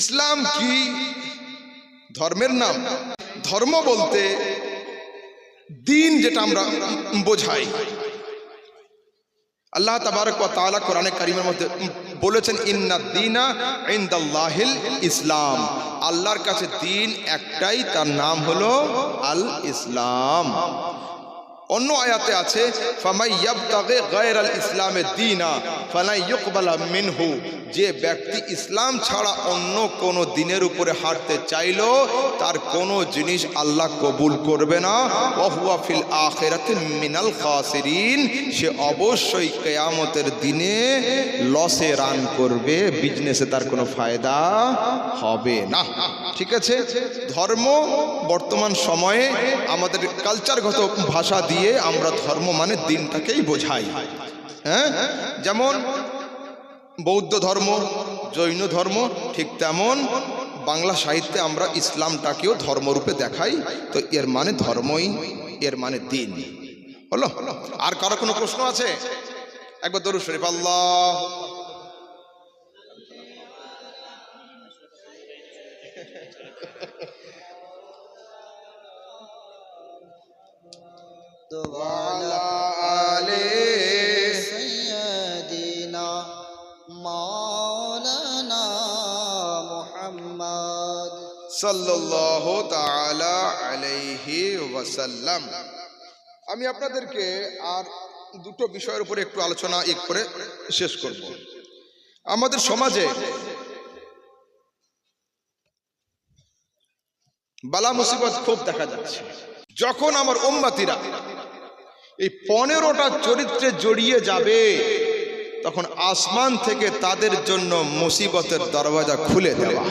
ইসলাম কি? ধর্মের নাম। ধর্ম বলতে দিন যেটা আমরা বোঝাই। আল্লাহ তাবারক ওয়া তাআলা কোরআনে কারিমের মধ্যে বলেছেন, ইন্না দিনা ইনদাল্লাহিল ইসলাম। আল্লাহর কাছে দিন একটাই, তার নাম হলো আল ইসলাম অন্য আয়াতে আছে ইসলামে দিনা ফালা ইউকবালা মিনহু যে ব্যক্তি ইসলাম ছাড়া অন্য কোন দিনের উপরে হাঁটতে চাইলো, তার কোনো জিনিস আল্লাহ কবুল করবে না ওহুয়া ফিল আখিরাতে মিনাল খাসিরিন সে অবশ্যই কেয়ামতের দিনে লসে রান করবে, বিজনেসে তার কোনো ফায়দা হবে না ঠিক আছে? ধর্ম বর্তমান সময়ে আমাদের কালচারগত ভাষা আমরা ধর্ম মানে দিনটাকেই বোঝাই। হ্যাঁ? যেমন বৌদ্ধ ধর্ম, জৈন ধর্ম, ঠিক তেমন বাংলা সাহিত্যে আমরা ইসলামটাকেও ধর্মরূপে দেখাই। তো এর মানে ধর্মই, এর মানে দিন। হলো? আর কারও কোনো প্রশ্ন আছে? একবার দরুদ শরীফ, আল্লাহ وعلى আলে سيدنا مولانا محمد সাল্লাল্লাহু তাআলা আলাইহি ওয়াসাল্লাম আমি আপনাদেরকে আর দুটো বিষয়ের উপরে একটু আলোচনা এক করে শেষ করব আমাদের সমাজে বালা মুসিবত খুব দেখা যাচ্ছে যখন আমার উম্মাতিরা এই পনেরোটা চরিত্রে জড়িয়ে যাবে, তখন আসমান থেকে তাদের জন্য মুসিবতের দরওয়াজা খুলে দেওয়া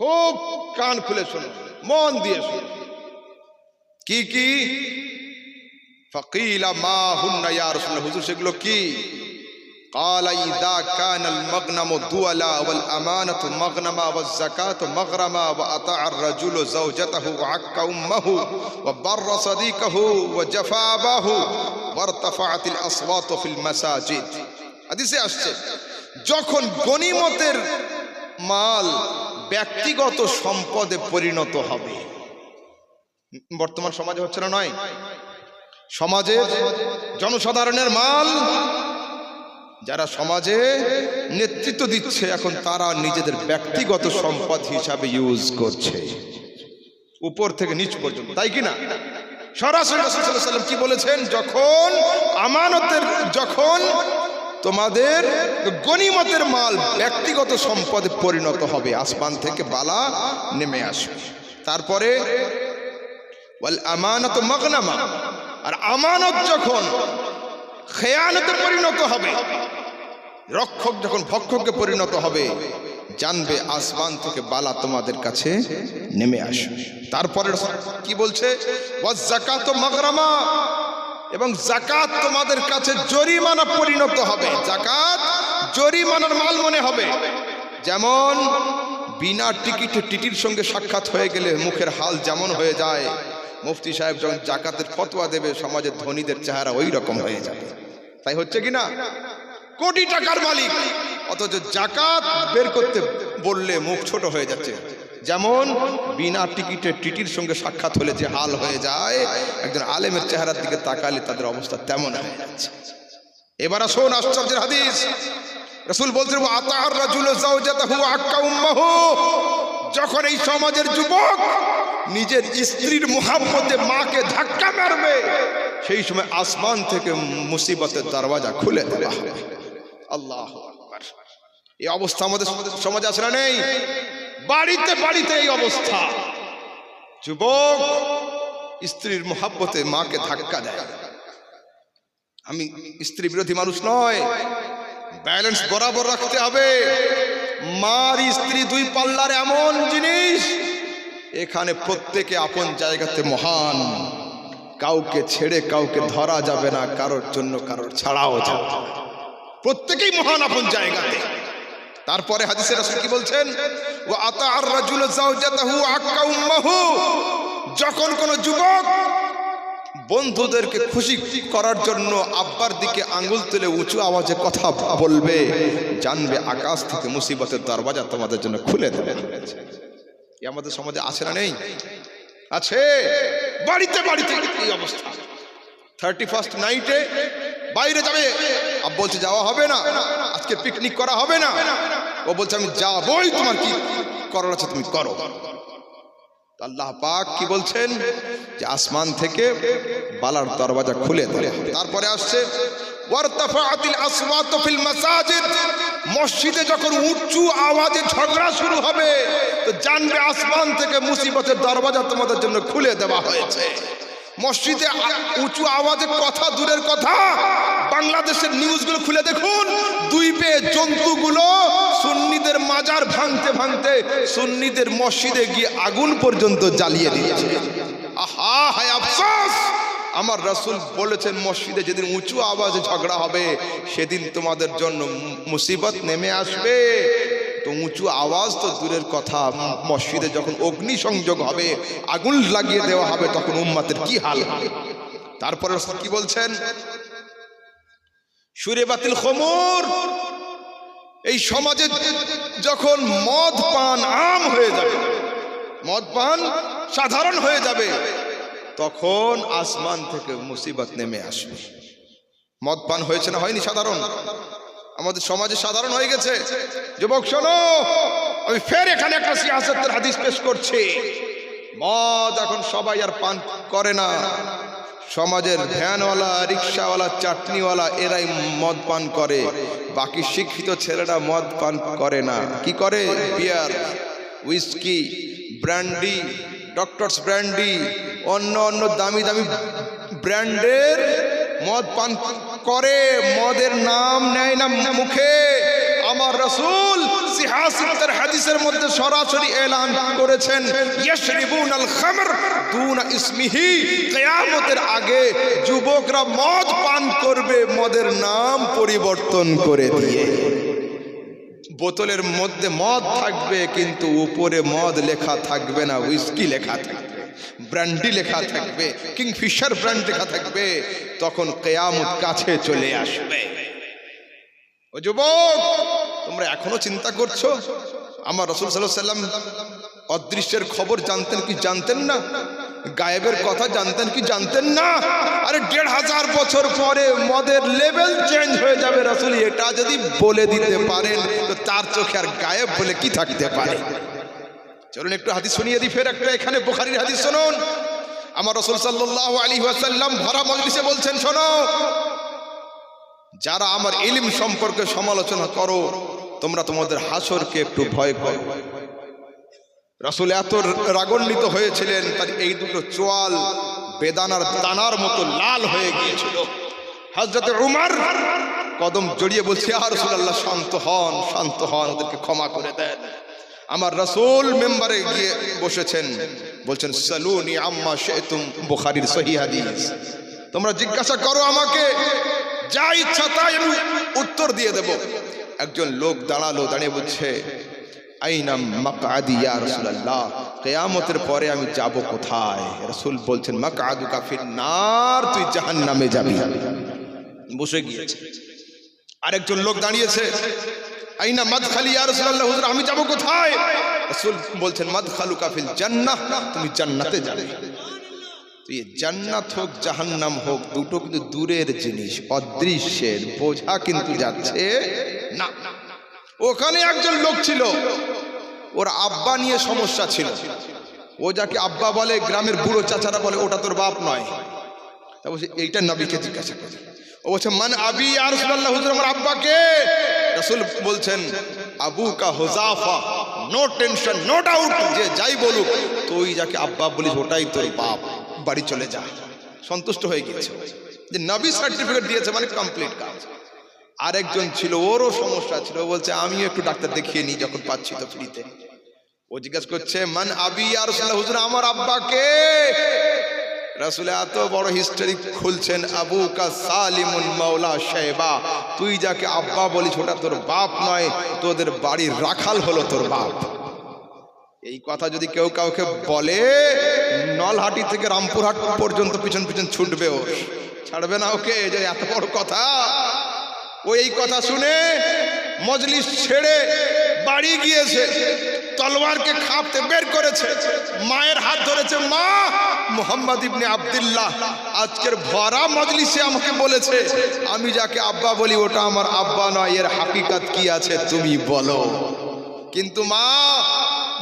খুব কান খুলে শোনো, মন দিয়ে শোনো। কি কি? ফকিলা মা হুন্না হুজুর সেগুলো কি? قال إذا كان المغنم دولا والأمانة مغنما والزكاة مغرما وأطاع الرجل زوجته وعك أمه وبر صديقه وجفا أباه وارتفعت الأصوات في المساجد হাদিসে আসছে যখন গনিমতের মাল ব্যক্তিগত সম্পদে পরিণত হবে বর্তমান সমাজে হচ্ছে না নয় সমাজের জনসাধারণের মাল যারা সমাজে নেতৃত্ব দিচ্ছে, এখন তারা নিজেদের ব্যক্তিগত সম্পদ হিসাবে ইউজ করছে। উপর থেকে নিচ পর্যন্ত। তাই কি না? সরাসরি ওয়াসাল্লাম কি বলেছেন? যখন আমানতের, যখন তোমাদের গনিমতের মাল ব্যক্তিগত সম্পদে পরিণত হবে, আসমান থেকে বালা নেমে আসবে। তারপরে আমানত মগনামা। আর আমানত যখন খেয়ানতে পরিণত হবে। রক্ষক যখন ভক্ষকে পরিণত হবে, জানবে আসমান থেকে বালা তোমাদের কাছে নেমে আসবে। তারপরে কি বলছে? জাকাত এবং জাকাত তোমাদের কাছে জরিমানা পরিণত হবে। জাকাত জরিমানার মাল মনে হবে। যেমন, বিনা টিকিটে টিটির সঙ্গে সাক্ষাৎ হয়ে গেলে মুখের হাল যেমন হয়ে যায় মুফতি সাহেব যখন জাকাতের ফতোয়া দেবে, সমাজের ধনীদের চেহারা ওই রকম হয়ে যাবে। তাই হচ্ছে কি না? কোটি টাকার মালিক। অথচ জাকাত বের করতে বললে মুখ ছোট হয়ে যাচ্ছে। যেমন বিনা টিকিটে টিটির সঙ্গে সাক্ষাৎ হলে যে হাল হয়ে যায়, একজন আলেমের চেহারার দিকে তাকালে তাদের অবস্থা তেমন হয়ে যাচ্ছে। এবার আসুন আশ্চর্যের হাদিস। রসুল বলছেন আতার রাজুল যখন এই সমাজের যুবক নিজের স্ত্রীর মোহাম্মতে মাকে ধাক্কা মারবে, সেই সময় আসমান থেকে মুসিবতের দরওয়াজা খুলে দেওয়া হবে। আল্লাহ এই অবস্থা আমাদের সমাজে না নেই? বাড়িতে বাড়িতে এই অবস্থা। যুবক স্ত্রীর মোহাব্বতে মাকে ধাক্কা দেয়। আমি স্ত্রী বিরোধী মানুষ নয়। ব্যালেন্স বরাবর রাখতে হবে। মার স্ত্রী দুই পাল্লার এমন জিনিস এখানে প্রত্যেকে আপন জায়গাতে মহান। কাউকে ছেড়ে কাউকে ধরা যাবে না, কারোর জন্য কারোর ছাড়াও যাবে। প্রত্যেকেই মহান আপন জায়গাতে। তারপরে হাদিসের কি বলছেন? ও আতা আর রাজুল জাওজাতাহু আক্কা উম্মাহু। যখন কোন যুবক বন্ধুদেরকে খুশি করার জন্য আব্বার দিকে আঙ্গুল তুলে উঁচু আওয়াজে কথা বলবে, জানবে আকাশ থেকে মুসিবতের দরওয়াজা তোমাদের জন্য খুলে দেবে। এ আমাদের সমাজে আছে না নেই? আছে। বাড়িতে বাড়িতে এই অবস্থা। থার্টি ফার্স্ট নাইটে বাইরে যাবে। আর বলছে, যাওয়া হবে না। আজকে পিকনিক করা হবে না। ও বলছে, আমি যাবই। তোমার কি করার আছে তুমি করো। আল্লাহ পাক কি বলছেন? যে আসমান থেকে বালার দরওয়াজা খুলে তারপরে আসছে মাসাজিদ। যখন উঁচু আওয়াজে ঝগড়া শুরু হবে, তো জানবে আসমান থেকে মুসিবতের দরওয়াজা তোমাদের জন্য খুলে দেওয়া হয়েছে। মসজিদে উঁচু আওয়াজে কথা দূরের কথা, বাংলাদেশের নিউজগুলো খুলে দেখুন। দুই পে জন্তুগুলো সুন্নিদের মাজার ভাঙতে ভাঙতে সুন্নিদের মসজিদে গিয়ে আগুন পর্যন্ত জ্বালিয়ে দিচ্ছে। আহা, হায় আফসোস! আমার রাসুল বলেছেন, মসজিদে যেদিন উঁচু আওয়াজে ঝগড়া হবে, সেদিন তোমাদের জন্য মুসিবত নেমে আসবে। তো উঁচু আওয়াজ তো দূরের কথা। মসজিদে যখন অগ্নি সংযোগ হবে, আগুন লাগিয়ে দেওয়া হবে, তখন উম্মাতের কি হাল? তারপরে কি বলছেন? সুরে বাতিল খমর। এই সমাজে যখন মদ পান আম হয়ে যাবে, মদ পান সাধারণ হয়ে যাবে তখন আসমান থেকে মুসিবত নেমে আসবে। মদ পান হয়েছে না হয়নি সাধারণ? আমাদের সমাজে সাধারণ হয়ে গেছে। যুবক, শোনো, আমি ফের এখানে একটা সিয়াসতের হাদিস পেশ করছি। মদ এখন সবাই আর পান করে না। সমাজের ভ্যানওয়ালা, রিক্সাওয়ালা, চাটনিওয়ালা, এরাই মদ পান করে। বাকি শিক্ষিত ছেলেরা মদ পান করে না। কি করে? Beer, whisky, brandy doctors brandy অন্য অন্য দামি দামি ব্র্যান্ডের মদ পান করে, মদের নাম নেয় না মুখে। আমার রসুল হাদিসের মধ্যে সরাসরি এলান করেছেন, ইয়াশরিবুন আল খামর দুনা ইসমিহি। কিয়ামতের আগে যুবকরা মদ পান করবে, মদের নাম পরিবর্তন করে দিয়ে। বোতলের মধ্যে মদ থাকবে, কিন্তু উপরে মদ লেখা থাকবে না উইস্কি লেখা থাকবে ব্র্যান্ডি লেখা থাকবে কিংফিশার ব্র্যান্ড লেখা থাকবে, তখন কেয়ামত কাছে চলে আসবে। ও যুবক, তোমরা এখনও চিন্তা করছ? আমার রসুল সাল্লাহ সাল্লাম অদৃশ্যের খবর জানতেন কি জানতেন না? গায়েবের কথা জানতেন কি জানতেন না? আরে দেড় হাজার বছর পরে মদের লেভেল চেঞ্জ হয়ে যাবে রসুল, এটা যদি বলে দিতে পারেন, তো তার চোখে আর গায়েব বলে কি থাকতে পারে? চলুন একটু হাদিস শুনিয়ে দিই, ফের একটা এখানে বোখারির হাদিস শুনুন। আমার রসুল সাল্লাহ আলী ওয়াসাল্লাম ভরা মজলিসে বলছেন, শোনো, যারা আমার ইলিম সম্পর্কে সমালোচনা করো, তোমরা তোমাদের হাসরকে একটু ভয় করো রাসূল এত রাগান্বিত হয়েছিলেন, তার এই দুটো চোয়াল বেদানার দানার মতো লাল হয়ে গিয়েছিল। হজরতে উমার কদম জড়িয়ে বলছে আর রাসূলুল্লাহ, শান্ত হন শান্ত হন ওদেরকে ক্ষমা করে দেন। আমার রাসূল মেম্বারে গিয়ে বসেছেন, বলছেন, সালুনি আম্মা শেতুম বুখারীর সহি হাদিস। তোমরা জিজ্ঞাসা করো আমাকে, যা ইচ্ছা তাই আমি উত্তর দিয়ে দেব। একজন লোক দাঁড়াল, দাঁড়িয়ে বলছে আইনাম মাকআদি ইয়া রাসূলুল্লাহ? কিয়ামতের পরে আমি যাব কোথায়? রাসূল বলছেন মাকআদু কাফির নার তুই জাহান্নামে যাবি। বসে গিয়েছে। আরেকজন লোক দাঁড়িয়েছে। আইনা মাদখালি ইয়া রাসূলুল্লাহ, হুজুর, আমি যাব কোথায়? রাসূল বলছেন মাদখালু কাফিল জান্নাহ, তুমি জান্নাতে যাবে। জান্নাত হোক, জাহান্নাম হোক, দুটো কিন্তু দূরের জিনিস, অদৃশ্যের, বোঝা কিন্তু যাচ্ছে না। ওখানে একজন লোক ছিল। ওর আব্বা নিয়ে সমস্যা ছিল। ও যাকে আব্বা বলে, গ্রামের বুড়ো চাচারা বলে, ওটা তোর বাপ নয়। তা এইটা নবীকে জিজ্ঞাসা করে ও বলছে, মান আবি আর হুজুর আমার আব্বাকে? রসুল বলছেন আবু কা Huzafa no tension no doubt যে যাই বলুক, তুই যাকে আব্বা বলিস, ওটাই তোর বাপ, বাড়ি চলে যা। সন্তুষ্ট হয়ে গিয়েছে। যে নবী সার্টিফিকেট দিয়েছে মানে কমপ্লিট কাজ। আরেকজন ছিল, ওরও সমস্যা ছিল। ও বলছে, আমিও একটু ডাক্তার দেখিয়ে নিই যখন পাচ্ছি তো ফ্রিতে। ও জিজ্ঞেস করছে, মান আবি আর হুজুর আমার আব্বাকে রাসূল এত বড় হিস্টোরি খুলছেন আবু কা সালিমুন মাওলা শেবা তুই যাকে আব্বা বলিস, ওটা তোর বাপ নয়, তোদের বাড়ির রাখাল হলো তোর বাপ। এই কথা যদি কেউ কাউকে বলে, নলহাটি থেকে রামপুরহাট পর্যন্ত পিছন পিছন ছুটবে ওর ছাড়বে না ওকে যে এত বড় কথা। ও এই কথা শুনে মজলিস ছেড়ে বাড়ি গিয়েছে, তলোয়ারকে খাপতে বের করেছে, মায়ের হাত ধরেছে, মা, মোহাম্মদ ইবনে আব্দুল্লাহ, আজকের ভরা মজলিসে আমাকে বলেছে, আমি যাকে আব্বা বলি ওটা আমার আব্বা নয়, এর হাকিকাত কি আছে তুমি বলো। কিন্তু মা,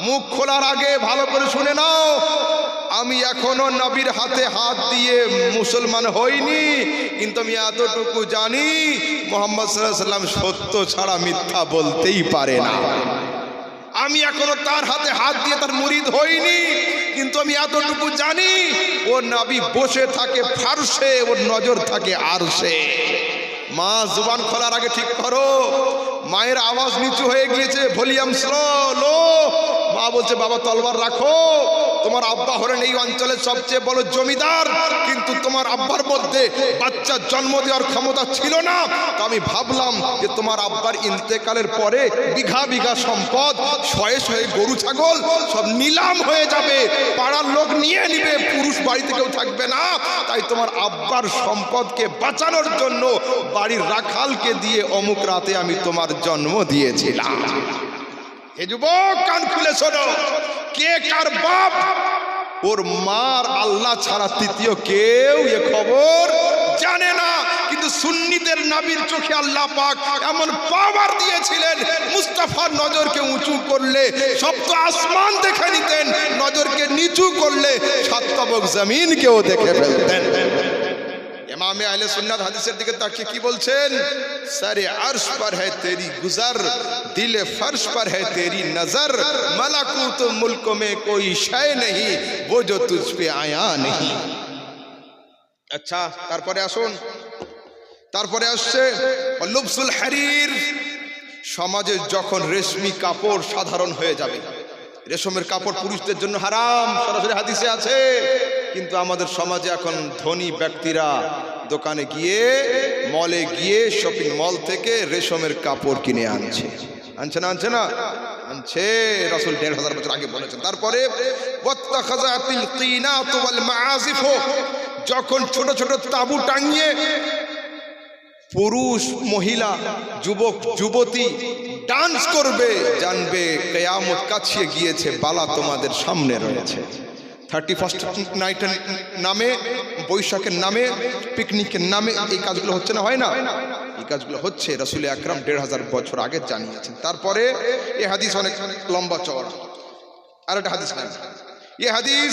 মুখ খোলার আগে ভালো করে শুনে নাও আমি এখনও নবীর হাতে হাত দিয়ে মুসলমান হইনি, কিন্তু আমি এতটুকু জানি, মোহাম্মদ সাল্লাম সত্য ছাড়া মিথ্যা বলতেই পারে না। আমি এখনও তার হাতে হাত দিয়ে তার মুরিদ হইনি, কিন্তু আমি এতটুকু জানি, ও নাবি বসে থাকে ফারসে ওর নজর থাকে আরসে। মা, জুবান খোলার আগে ঠিক করো, মায়ের আওয়াজ নিচু হয়ে গিয়েছে, ভলিউম স্লো, লো মা বলছে, বাবা, তলবার রাখো। তোমার আব্বা হলেন এই অঞ্চলের সবচেয়ে বড় জমিদার। কিন্তু তোমার আব্বার মধ্যে বাচ্চার জন্ম দেওয়ার ক্ষমতা ছিল না। তো আমি ভাবলাম যে তোমার আব্বার ইন্তেকালের পরে বিঘা বিঘা সম্পদ, শয়ে শয়ে গরু, ছাগল সব নিলাম হয়ে যাবে। পাড়ার লোক নিয়ে নিবে, পুরুষ বাড়িতে কেউ থাকবে না। তাই তোমার আব্বার সম্পদকে বাঁচানোর জন্য বাড়ির রাখালকে দিয়ে অমুক রাতে আমি তোমার জন্ম দিয়েছিলাম। এ যুবক, কান খুলে কে কার বাপ? ওর আল্লাহ ছাড়া তৃতীয় কেউ এ খবর জানে না। কিন্তু নাবির চোখে আল্লাহ পাক এমন পাওয়ার দিয়েছিলেন মুস্তাফার নজরকে উঁচু করলে, সপ্ত আসমান দেখে নিতেন, নজরকে নিচু করলে সাতবক জমিনকেও দেখে ফেলতেন। امام اہل سنت حدیث দিকে تاکہ کی বলছেন? दिल फर्श पर है तेरी नजर मलाकुत मुल्क में कोई शय नहीं वो जो तुझ पे आया नहीं আচ্ছা তারপরে আসুন তারপরে আসছে লুবসুল হারির সমাজে যখন রেশমি কাপড় সাধারণ হয়ে যাবে রেশমের কাপড় পুরুষদের জন্য হারাম সরাসরি হাদিসে আছে কিন্তু আমাদের সমাজে এখন ধনী ব্যক্তিরা দোকানে গিয়ে মলে গিয়ে শপিং মল থেকে রেশমের কাপড় কিনে আনছে আনছে না আনছে না? আনছে। রসুল দেড় হাজার বছর আগে বলেছেন। তারপরে যখন ছোট ছোট তাবু টাঙিয়ে পুরুষ, মহিলা, যুবক, যুবতী ডান্স করবে, জানবে, কেয়ামত কাছিয়ে গিয়েছে, বালা তোমাদের সামনে রয়েছে। থার্টি ফার্স্ট নাইটের নামে, বৈশাখের নামে, পিকনিকের নামে এই কাজগুলো হচ্ছে না, হয় না? এই কাজগুলো হচ্ছে, রসুল আকরাম দেড় হাজার বছর আগে জানিয়েছেন। তারপরে এ হাদিস অনেক লম্বা চড় আর একটা হাদিস এ হাদিস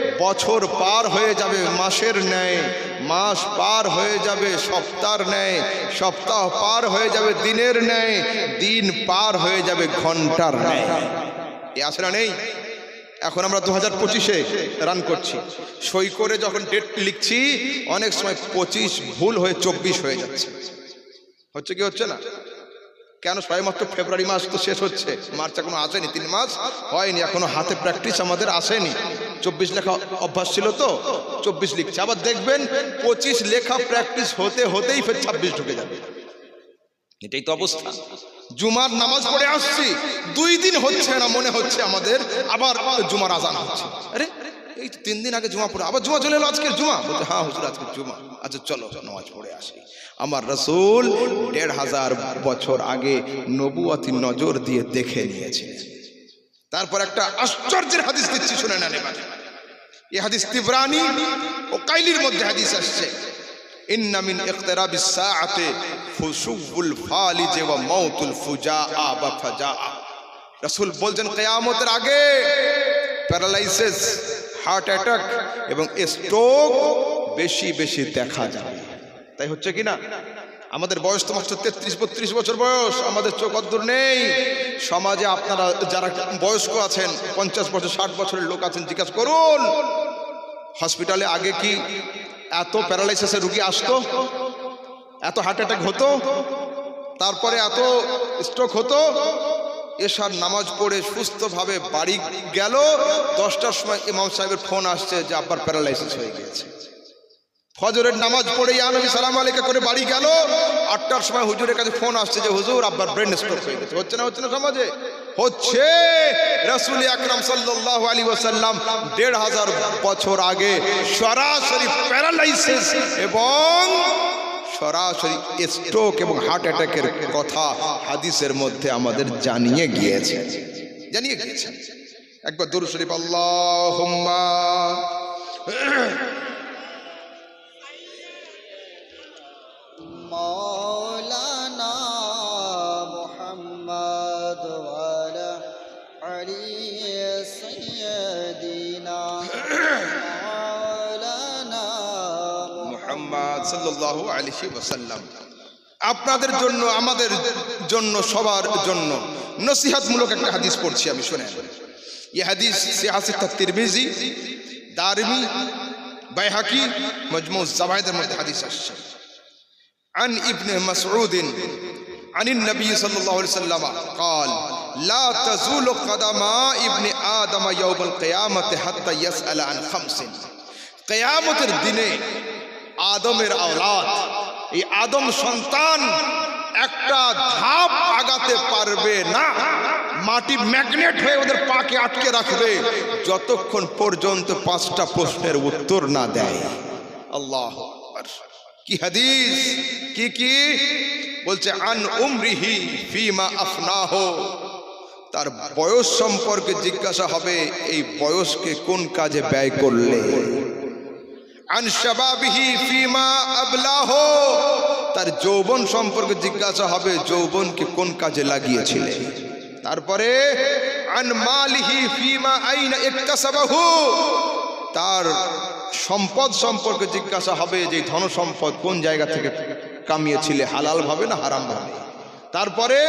বছর পার হয়ে যাবে মাসের ন্যায়, মাস পার হয়ে যাবে সপ্তাহের ন্যায়, সপ্তাহ পার হয়ে যাবে দিনের ন্যায়, দিন পার হয়ে যাবে ঘণ্টার ন্যায়। এ আসলে নেই? এখন আমরা দু হাজার পঁচিশে রান করছি। সই করে যখন ডেট লিখছি, অনেক সময় পঁচিশ ভুল হয়ে চব্বিশ হয়ে যাচ্ছে। হচ্ছে কি হচ্ছে না? কেন? ছয় সবেমাত্র ফেব্রুয়ারি মাস তো শেষ হচ্ছে। মার্চ এখনও আসেনি, তিন মাস হয়নি, এখনও হাতে প্র্যাকটিস আমাদের আসেনি। চব্বিশ লেখা অভ্যাস ছিল তো, চব্বিশ লিখছে। আবার দেখবেন, পঁচিশ লেখা প্র্যাকটিস হতে হতেই ফের ছাব্বিশ ঢুকে যাবে। এটাই তো অবস্থা। জুমার নামাজ পড়ে আসছি, দুই দিন হচ্ছে না, মনে হচ্ছে আমাদের, আবার জুমার আজান হচ্ছে। আরে এই তো তিন দিন আগে জুমা পড়ে, আবার জুমা চলে এলো আজকের জুমা। বলছে হ্যাঁ হুজুর আজকে জুমা। আচ্ছা চলো, নামাজ পড়ে আসি। আমার রসুল দেড় হাজার বছর আগে নবুয়াতি নজর দিয়ে দেখে নিয়েছে। তারপর একটা আশ্চর্যের হাদিস দিচ্ছি, শুনে নেন এবার। এই হাদিস তিবরানি ও কাইলির মধ্যে হাদিস আসছে। ইন্না মিন ইকতিরাবি সাআতে ফুসুবুল ফালিজ ওয়া মাউতুল ফুজাআ বা ফাজাআ। রাসূল বলছেন, কিয়ামতের আগে প্যারালাইসিস হার্ট অ্যাটাক এবং স্ট্রোক বেশি বেশি দেখা যাবে তাই হচ্ছে কি না? আমাদের বয়স তো মাত্র তেত্রিশ, বত্রিশ বছর বয়স, আমাদের চোখ অদ্দূর নেই। সমাজে আপনারা যারা বয়স্ক আছেন, পঞ্চাশ বছর, ষাট বছরের লোক আছেন, জিজ্ঞাসা করুন হসপিটালে আগে কি এত প্যারালাইসিসের রুগী আসতো? এত হার্ট অ্যাটাক হতো? তারপরে এত স্ট্রোক হতো? এশার নামাজ পড়ে সুস্থভাবে বাড়ি গেল। দশটার সময় ইমাম সাহেবের ফোন আসছে যে আব্বার প্যারালাইসিস হয়ে গিয়েছে। ফজরের নামাজ পড়ে ইয়া নবী সালাম আলাইকা করে বাড়ি গেল। আটটার সময় হুজুরের কাছে ফোন আসছে যে হুজুর আব্বার ব্রেন স্ট্রোক হয়ে গেছে। হচ্ছে না হচ্ছে না সমাজে? হচ্ছে। রাসূল আকরাম সাল্লাল্লাহু আলাইহি ওয়াসাল্লাম দেড় হাজার বছর আগে সরাসরি প্যারালাইসিস এবং সরাসরি স্ট্রোক এবং হার্ট অ্যাটাকের কথা হাদিসের মধ্যে আমাদের জানিয়ে গিয়েছে। জানিয়ে গিয়েছে। একবার দরু শরীফ আল্লাহ মা মুহাম্মদ সাল্লাল্লাহু আলাইহি ওয়াসাল্লাম আপনাদের জন্য আমাদের জন্য সবার জন্য নসিহতমূলক একটা হাদিস পড়ছি আমি শুনেন এই হাদিস সিয়াসিত তিরমিজি দারমি বাইহাকি মজমু জাওয়াইদের মধ্যে হাদিস আসছে عن ابن مسعود عن النبي صلى الله عليه وسلم قال لا تزول قدم ابن آدم يوم القيامة حتى يسأل عن خمس কেয়ামতের দিনে আদমের আওলাদ। এই আদম সন্তান একটা ধাপ আগাতে পারবে না। মাটি ম্যাগনেট হয়ে ওদের পাকে আটকে রাখবে। যতক্ষণ পর্যন্ত পাঁচটা প্রশ্নের উত্তর না দেয়। আল্লাহ কি হাদিস? কি কি? বলছে, আন উমরিহি ফিমা আফনাহ। তার বয়স সম্পর্কে জিজ্ঞাসা হবে, এই বয়সকে কোন কাজে ব্যয় করলে? আন শাবাবিহি ফিমা আবলাহ। তার যৌবন সম্পর্কে জিজ্ঞাসা হবে যৌবনকে কোন কাজে লাগিয়েছিলে? তারপরে, আন মালিহি ফিমা আইনা ইকতাসাবাহু। তার সম্পদ সম্পর্কে জিজ্ঞাসা হবে যে ধন সম্পদ কোন জায়গা থেকে কামিয়েছিলে, হালাল ভাবে না হারাম ভাবে? তারপরে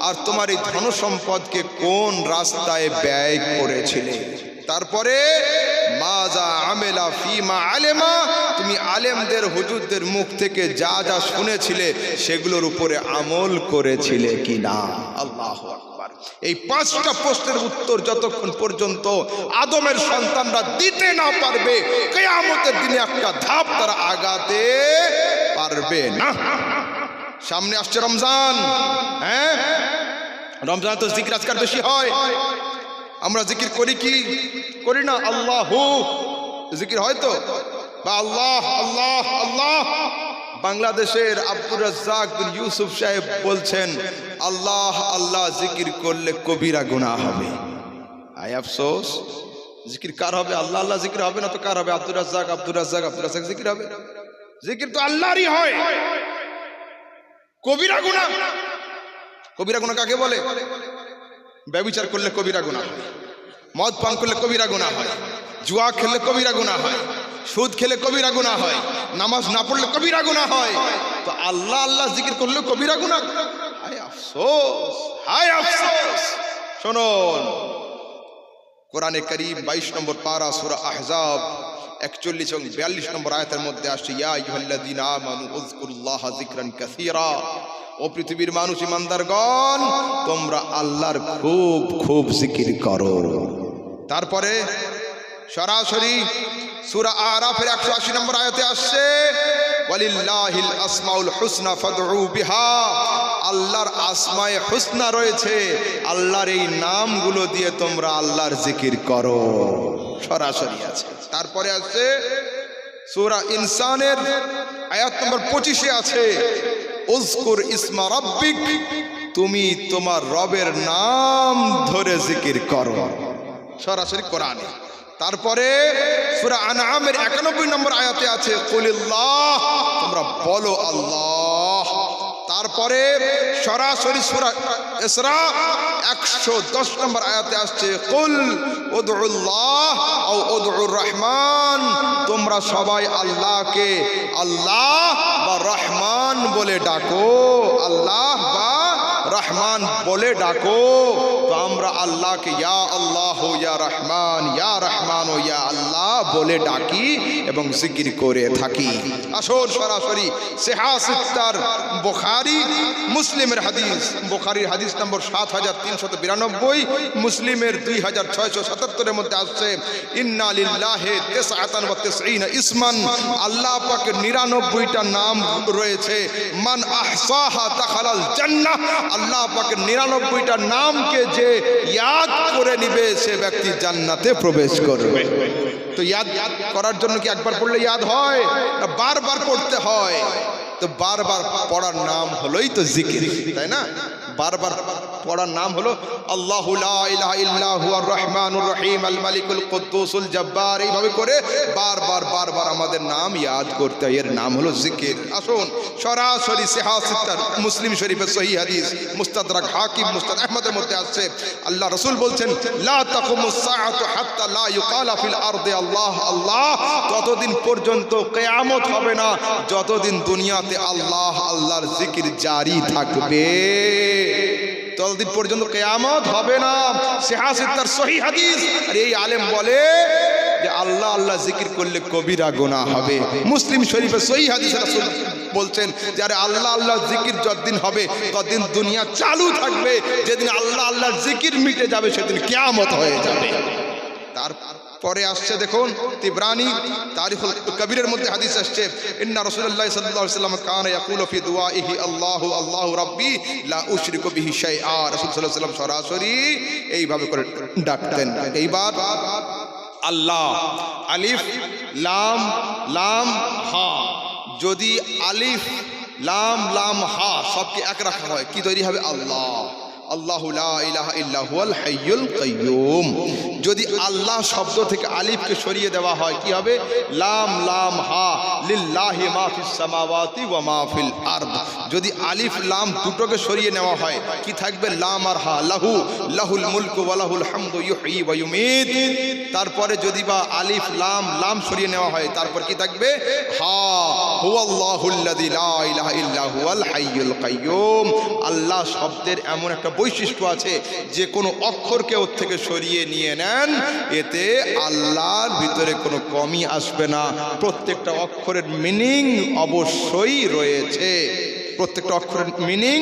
আর তোমার এই ধন সম্পদকে কোন রাস্তায় ব্যয় করেছিলে? তারপরে মাজা আমেলা ফিমা আলেমা, তুমি আলেমদের, হুজুরদের মুখ থেকে যা যা শুনেছিলে, সেগুলোর উপরে আমল করেছিলে কি না আল্লাহ এই পাঁচটা প্রশ্নের উত্তর যতক্ষণ পর্যন্ত আদমের সন্তানরা দিতে না পারবে, কেয়ামতের দিনে একটা ধাপ তারা আগাতে পারবে না। সামনে আসছে রমজান হ্যাঁ? রমজান তো জিকির আজকাল বেশি হয়। আমরা জিকির করি কি? করি না, আল্লাহ। হু জিকির হয় তো? বা আল্লাহ আল্লাহ আল্লাহ। বাংলাদেশের আব্দুর রাজ্জাক ইউসুফ সাহেব বলছেন, আল্লাহ আল্লাহ জিকির করলে কবিরা গুনাহ হবে। আই আফসোস। জিকির কার হবে? আল্লাহ আল্লাহ জিকির হবে না তো কার হবে? আব্দুর রাজ্জাক আব্দুর রাজ্জাক আব্দুর রাজ্জাক জিকির হবে। জিকির তো আল্লাহরই হয়। কবিরা গুনাহ। কবিরা গুনাহ কাকে বলে? ব্যবিচার করলে কবিরা গুনাহ হয়। মদ পান করলে কবিরা গুনাহ হয়। জুয়া খেললে কবিরা গুনাহ হয়। সুদ খেলে কবিরা গুনাহ হয়। নামাজ না পড়লে কবিরা গুনাহ হয়। তো আল্লাহ আল্লাহ জিকির করলে কবিরা গুনাহ। হায় হায় আফসোস। শুনুন, কোরআনে করিম বাইশ নম্বর পারা সুরা আহজাব, একচল্লিশ এবং বিয়াল্লিশ নম্বর আয়াতের মধ্যে আসছে, ইয়া ইহাল্লাদিন আমানু উযকুরুল্লাহ যিকরান কাসীরা। ও পৃথিবীর মানুষ ইমানদারগণ, তোমরা আল্লাহর খুব খুব জিকির করো। তারপরে সরাসরি সূরা আরাফের 180 নম্বর আয়তে আসছে আল্লাহর আসমায়ে হুসনা রয়েছে, আল্লাহর এই নামগুলো দিয়ে তোমরা আল্লাহর জিকির করো। সরাসরি আছে। তারপরে আছে সূরা ইনসানের আয়াত নম্বর পঁচিশে আছে উজকুর ইসমা রাব্বিক, তুমি তোমার রবের নাম ধরে জিকির করো। সরাসরি কোরআনে। তারপরে সূরা আনআমের 91 নম্বর আয়াতে আছে, কুলিল্লাহ তোমরা বলো আল্লাহ। তারপরে সরাসরি সূরা ইসরা 110 নম্বর আয়াতে আসছে, কুল উদউল্লাহ ও উদউর রহমান তোমরা সবাই আল্লাহকে আল্লাহ বা রহমান বলে ডাকো। আল্লাহ রহমান বলে ডাকো, তো আমরা আল্লাহকে ইয়া আল্লাহ ইয়া রহমান ইয়া রহমান ও ইয়া আল্লাহ বলে ডাকি এবং জিকির করে থাকি। আসল সরাসরি সেহাসিত্তার বোখারি, মুসলিমের হাদিস। বোখারির হাদিস নম্বর সাত হাজার তিনশত বিরানব্বই, মুসলিমের দুই হাজার ছয়শো সাতাত্তরের মধ্যে আসছে, ইন্না লিল্লাহে তেসাতান ওয়া তেসঈনা ইসমান আল্লাহ পাকের নিরানব্বইটা নাম রয়েছে, মান আহসাহা তাখালাল জান্নাহ আল্লাহ পাকে নিরানব্বইটা নামকে যে ইয়াদ করে নিবে, সে ব্যক্তি জান্নাতে প্রবেশ করবে। তো ইয়াদ করার জন্য কি একবার পড়লে ইয়াদ হয় বারবার পড়তে হয়? তো বারবার পড়ার নাম হলোই তো জিকির, তাই না? বারবার পড়ার নাম হলো আল্লাহ রহমানুর রহিম, আল মালিকুল কুদ্দুসুল জব্বার। এইভাবে করে বারবার বারবার আমাদের নাম ইয়াদ করতে হয়। এর নাম হলো জিকির। আসুন, সরাসরি সেহাসিত্তার মুসলিম শরীফের সহি হাদিস মুস্তাদরাক হাকিম, মুস্তাদ আহমদের মধ্যে আসছে। আল্লাহ রসুল বলছেন, লা আল্লাহ আল্লাহ, ততদিন পর্যন্ত কিয়ামত হবে না, যতদিন দুনিয়াতে আল্লাহ, আল্লাহর জিকির জারি থাকবে। ততদিন পর্যন্ত কেয়ামত হবে না। সেহাসিদ তার সহি হাদিস। আর এই আলেম বলে যে আল্লাহ আল্লাহ জিকির করলে কবিরা গোনা হবে। মুসলিম শরীফের সহি হাদিস বলছেন যে, আরে আল্লাহ আল্লাহ জিকির যতদিন হবে, ততদিন দুনিয়া চালু থাকবে। যেদিন আল্লাহ আল্লাহ জিকির মিটে যাবে, সেদিন কেয়ামত হয়ে যাবে। তার পরে আসছে দেখুন তিবরানি, তারিখুল কবিরের মধ্যে হাদিস আসছে, ইন্না রাসূলুল্লাহ সাল্লাল্লাহু আলাইহি ওয়াসাল্লাম কানা ইয়াকুলু ফি দুআইহি, আল্লাহু আল্লাহু রাব্বি লা উশরিকু বিহি শাইআ রাসূল সাল্লাল্লাহু আলাইহি ওয়াসাল্লাম সরাসরি এইভাবে করে ডাকতেন। এইবার আল্লাহ, আলিফ, লাম লাম, হা, যদি আলিফ, লাম লাম, হা, সবকে এক রাখা হয়, কি তৈরি হবে? আল্লাহ। যদি আল্লাহ শব্দ থেকে আলিফকে সরিয়ে দেওয়া হয়, কি হবে? লাম লাম, হা, লিল্লাহি মা ফিস সামাওয়াতি ওয়া মা ফিল আরদ। যদি আলিফ, লাম দুটোকে সরিয়ে নেওয়া হয়, কি থাকবে? লাম আর হা, লাহু, লাহুল মুলকু ওয়া লাহুল হামদু ইউহয়ি ওয়া ইউমীত। তারপরে যদি বা আলিফ, লাম লাম সরিয়ে নেওয়া হয়, তারপর কি থাকবে? হা, হুয়াল্লাহুল্লাযী লা ইলাহা ইল্লা হুয়াল হাইয়ুল কাইয়ুম। আল্লাহ শব্দের এমন একটা বৈশিষ্ট্য আছে যে কোনো অক্ষরকে ওর থেকে সরিয়ে নিয়ে নেন, এতে আল্লাহর ভিতরে কোনো কমই আসবে না। প্রত্যেকটা অক্ষরের মিনিং অবশ্যই রয়েছে। প্রত্যেকটা অক্ষরের মিনিং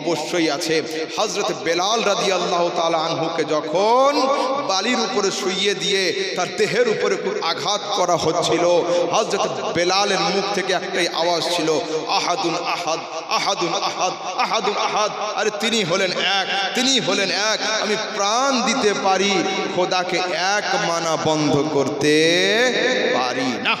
অবশ্যই আছে। হজরত বেলাল রাদি আল্লাহ তালা আনহুকে যখন বালির উপরে শুইয়ে দিয়ে তার দেহের উপরে খুব আঘাত করা হচ্ছিল হজরত বেলালের মুখ থেকে একটাই আওয়াজ ছিল, আহাদুন আহাদ আহাদুন আহাদ আহাদুন আহাদ। আরে তিনি হলেন এক, তিনি হলেন এক। আমি প্রাণ দিতে পারি, খোদাকে এক মানা বন্ধ করতে পারি না।